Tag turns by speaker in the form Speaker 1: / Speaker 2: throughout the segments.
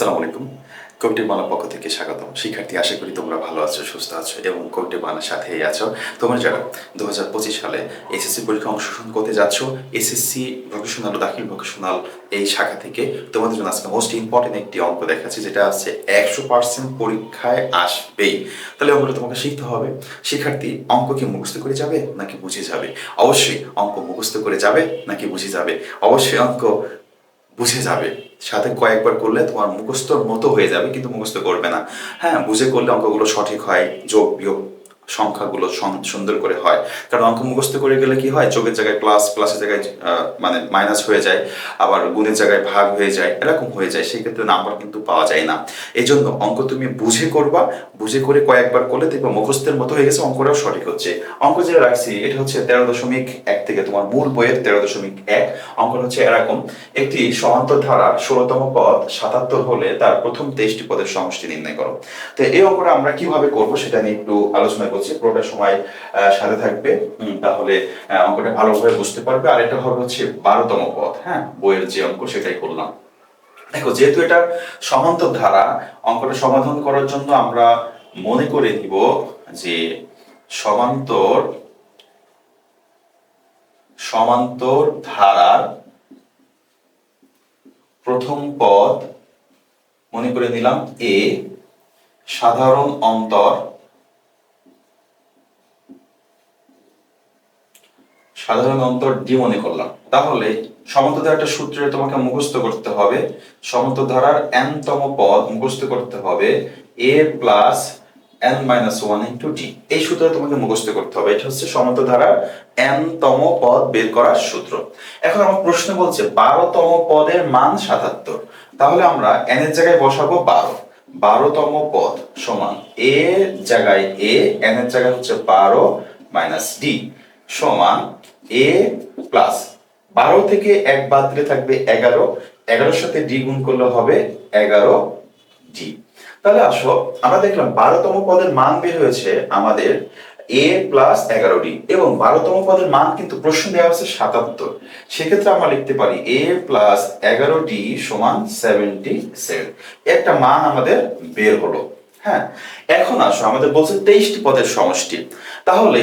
Speaker 1: আসসালামু আলাইকুম। কবিটির মালা পক্ষ থেকে স্বাগতম। শিক্ষার্থী, আশা করি তোমরা ভালো আছো, সুস্থ আছো এবং কবিটির মালার সাথেই আছো। তোমরা যারা দু হাজার পঁচিশ সালে এসএসসি পরীক্ষা অংশগ্রহণ করতে যাচ্ছ, এসএসসি ভোকেশনাল দাখিল ভোকেশনাল এই শাখা থেকে তোমাদের জন্য আজকে মোস্ট ইম্পর্টেন্ট একটি অঙ্ক দেখাচ্ছি, যেটা আছে একশো পার্সেন্ট পরীক্ষায় আসবেই। তাহলে অঙ্কটা তোমাকে শিখতে হবে। শিক্ষার্থী, অঙ্ক কি মুখস্থ করে যাবে নাকি বুঝে যাবে? অবশ্যই অঙ্ক মুখস্থ করে যাবে নাকি বুঝে যাবে? অবশ্যই অঙ্ক বুঝে যাবে। সাথে কয়েকবার করলে তোমার মুখস্থর মতো হয়ে যাবে, কিন্তু মুখস্থ করবে না। হ্যাঁ বুঝে করলে অঙ্কগুলো সঠিক হয়, যোগ, বিয়োগ। সংখ্যাগুলো সুন্দর করে হয়। কারণ অঙ্ক মুখস্থ করে গেলে কি হয়? চোখের জায়গায় প্লাস প্লাসের জায়গায় মানে মাইনাস হয়ে যায়। আবার গুণের জায়গায় ভাগ হয়ে যায়। এরকম হয়ে যায়। সেই ক্ষেত্রে নাম্বার কিন্তু পাওয়া যায় না। এই জন্য অঙ্ক তুমি বুঝে করবা। বুঝে করে কয়েকবার করলে দেখবা মুখস্থের মতো হয়ে গেছে, অঙ্কটাও সঠিক হচ্ছে। অঙ্ক যে রাখছি, এটা হচ্ছে তেরো দশমিক এক থেকে তোমার মূল বইয়ের তেরো দশমিক এক। অঙ্কটা হচ্ছে এরকম। একটি সমান্তর ধারা ষোলতম পদ সাতাত্তর হলে তার প্রথম তেইশটি পদের সমষ্টি নির্ণয় করো। তো এই অঙ্কটা আমরা কীভাবে করব সেটা নিয়ে একটু আলোচনা করছি পুরোটা সময় সাথে থাকবে। তাহলে অঙ্কটা ভালোভাবে বুঝতে পারবে। আর এটা হবে হচ্ছে বারোতম পদ হ্যাঁ? বইয়ের যে অঙ্ক, সেটাই করলাম। দেখো, যেহেতু এটা সমান্তর ধারা, অঙ্কটা সমাধান করার জন্য আমরা মনে করে নিব যে সমান্তর সমান্তর ধারার প্রথম পদ মনে করে নিলাম, এ, সাধারণ অন্তর সাধারণ অন্তর ডি মনে করলাম। তাহলে একটা সূত্রে তোমাকে মুখস্থ করতে হবে। সমান্তর ধারার n তম পদ মুখস্থ করতে হবে a plus n minus one into D এই সূত্র তোমাকে মুখস্থ করতে হবে। এটা হচ্ছে সমান্তর ধারার n তম পদ বের করার সূত্র। এখন আমার প্রশ্ন বলছে বারোতম পদের মান সাতাত্তর। তাহলে আমরা এন এর জায়গায় বসাবো বারো। বারোতম পদ সমান এ জায়গায় এ এন এর জায়গায় হচ্ছে বারো মাইনাস ডি সমান এ প্লাস বারো থেকে এক বাদ দিলে থাকবে এগারো। এগারোর সাথে ডি গুণ করলে হবে এগারো ডি তাহলে আসো, আমরা দেখলাম বারোতম পদের মান বের হয়েছে আমাদের এ প্লাস এগারো ডি এবং বারোতম পদের মান কিন্তু প্রশ্ন দেওয়া আছে সাতাত্তর। সেক্ষেত্রে আমরা লিখতে পারি এ প্লাস এগারো ডি সমান সেভেন্টি সেভেন একটা মান আমাদের বের হলো। হ্যাঁ এখন আসো, আমাদের বলছে তেইশটি পদের সমষ্টি। তাহলে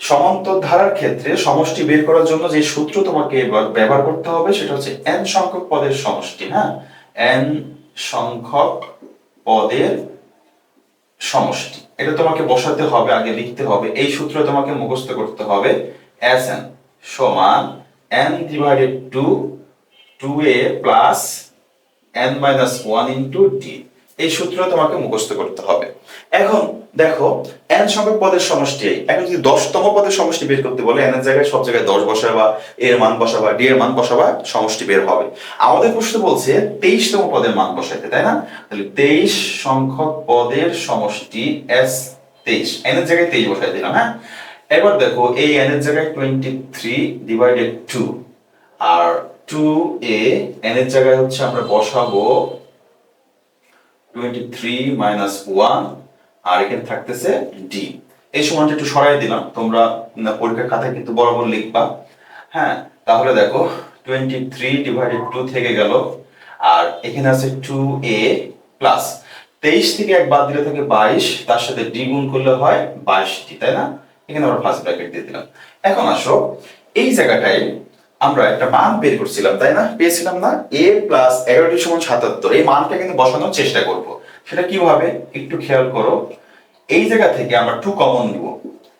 Speaker 1: সমান্তর ধারার ক্ষেত্রে সমষ্টি বের করার জন্য যে সূত্র তোমাকে ব্যবহার করতে হবে সেটা হচ্ছে এন সংখ্যক পদের সমষ্টি হ্যাঁ? এন সংখ্যক পদের সমষ্টি। এটা তোমাকে বসাতে হবে, আগে লিখতে হবে। এই সূত্র তোমাকে মুখস্থ করতে হবে এস এন সমান n divided two two A plus N minus one into D এই সূত্র তোমাকে মুখস্থ করতে হবে। এখন দেখো এন সংখ্যক পদের সমষ্টি। এখন যদি দশতম পদের সমষ্টি বের করতে বলে, n এর জায়গায় সব জায়গায় দশ বসাবা এর মান বসাবা d এর মান বসাবা সমষ্টি বের হবে। আমাদের প্রশ্ন বলছে তেইশতম পদের মান বসাইতে, তাই না? তাহলে তেইশ সংখ্যক পদের সমষ্টি এস তেইশ। n এর জায়গায় তেইশ বসাই দিলাম হ্যাঁ? এবার দেখো, এই n এর জায়গায় টোয়েন্টি থ্রি ডিভাইডেড টু আর টু এ n এর জায়গায় হচ্ছে আমরা বসাবো টোয়েন্টি থ্রি মাইনাস ওয়ান আর এখানে থাকতেছে ডি এই সমানটা একটু সরাই দিলাম, তোমরা পরীক্ষার খাতায় কিন্তু বরাবর লিখবা। হ্যাঁ তাহলে দেখো টোয়েন্টি থ্রি ডিভাইডেড টু থেকে গেল, আর এখানে আছে টু এ প্লাস তেইশ থেকে এক বাদ দিলে থাকে বাইশ, তার সাথে ডি গুণ করলে হয় বাইশ ডি তাই না? এখানে আমরা ফার্স্ট ব্র্যাকেট দিয়ে দিলাম। এখন আসো, এই জায়গাটায় আমরা একটা মান বের করছিলাম, তাই না? পেয়েছিলাম না? এ প্লাস এগারোটি সমান সাতাত্তর। এই মানটা কিন্তু বসানোর চেষ্টা করব। সেটা কীভাবে? একটু খেয়াল করো। এই জায়গা থেকে আমরা টু কমন নিব।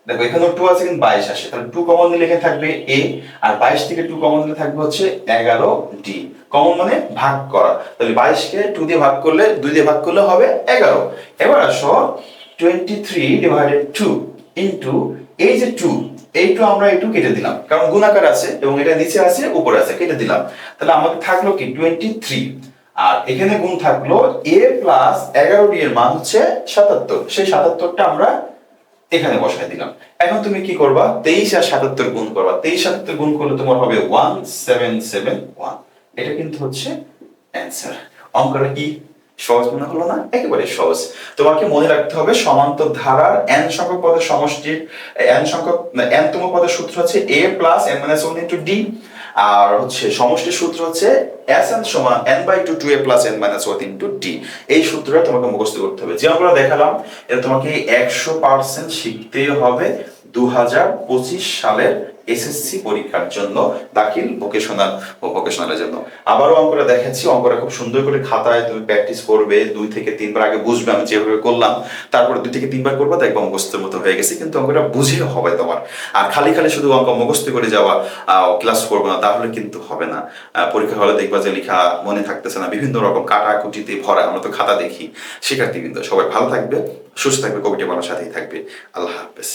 Speaker 1: দেখো এখানে টু আছে, কিন্তু বাইশ আসে। তাহলে টু কমন নিলে এখানে থাকবে এ আর বাইশ থেকে টু কমন নিলে থাকবে হচ্ছে এগারো ডি কমন মানে ভাগ করা। তাহলে বাইশকে টু দিয়ে ভাগ করলে, দুই দিয়ে ভাগ করলে হবে এগারো। এবার আসো twenty three divided two into এই যে টু এই টু আমরা একটু কেটে দিলাম। কারণ গুণাকার আছে এবং এটা নিচে আছে, উপরে আছে, কেটে দিলাম। তাহলে আমাদের থাকল কি? টোয়েন্টি থ্রি আর এখানে গুণ থাকল এ প্লাস এগারো ডি এর মান হচ্ছে সাতাত্তর। সেই সাতাত্তরটা আমরা এখানে বসাই দিলাম। এখন তুমি কি করবা? তেইশ আর সাতাত্তর গুণ করবা। তেইশ সাতাত্তর গুণ করলে তোমার হবে ওয়ান সেভেন সেভেন ওয়ান এটা কিন্তু হচ্ছে অ্যান্সার অঙ্কটা কি? সহজ মনে হলো না? একেবারে সহজ। তোমাকে মনে রাখতে হবে সমান্তর ধারার n সংখ্যক পদের সমষ্টির, n সংখ্যক n তম পদের সূত্র হচ্ছে a plus n minus one into D আর হচ্ছে সমষ্টির সূত্র হচ্ছে এস এন সমান N by two two A plus N minus one into D এই সূত্রটা তোমাকে মুখস্থ করতে হবে। যে আমরা দেখালাম, এটা তোমাকে একশো পার্সেন্ট শিখতেই হবে। দু হাজার পঁচিশ সালের এসএসসি পরীক্ষার জন্য দাখিল ভোকেশনাল ও ভোকেশনালের জন্য। আবারও অঙ্কটা দেখাচ্ছি, অঙ্কটা খুব সুন্দর করে খাতায় তুমি প্র্যাকটিস করবে, দুই থেকে তিনবার আগে বুঝবে, আমি যেভাবে করলাম, তারপরে দুই থেকে তিনবার করবে দেখবা মুখস্থের মতো হয়ে গেছে, কিন্তু অঙ্কটা বুঝে হবে তোমার। আর খালি খালি শুধু অঙ্ক মুখস্থ করে যাওয়া ক্লাস করব না, তাহলে কিন্তু হবে না। পরীক্ষা হলে দেখবা যে লেখা মনে থাকতেছে না, বিভিন্ন রকম কাটাকুটিতে ভরা, আমরা তো খাতা দেখি। শিক্ষার্থী কিন্তু সবাই ভালো থাকবে, সুস্থ থাকবে কবিটি আমার সাথেই থাকবে। আল্লাহ হাফেজ।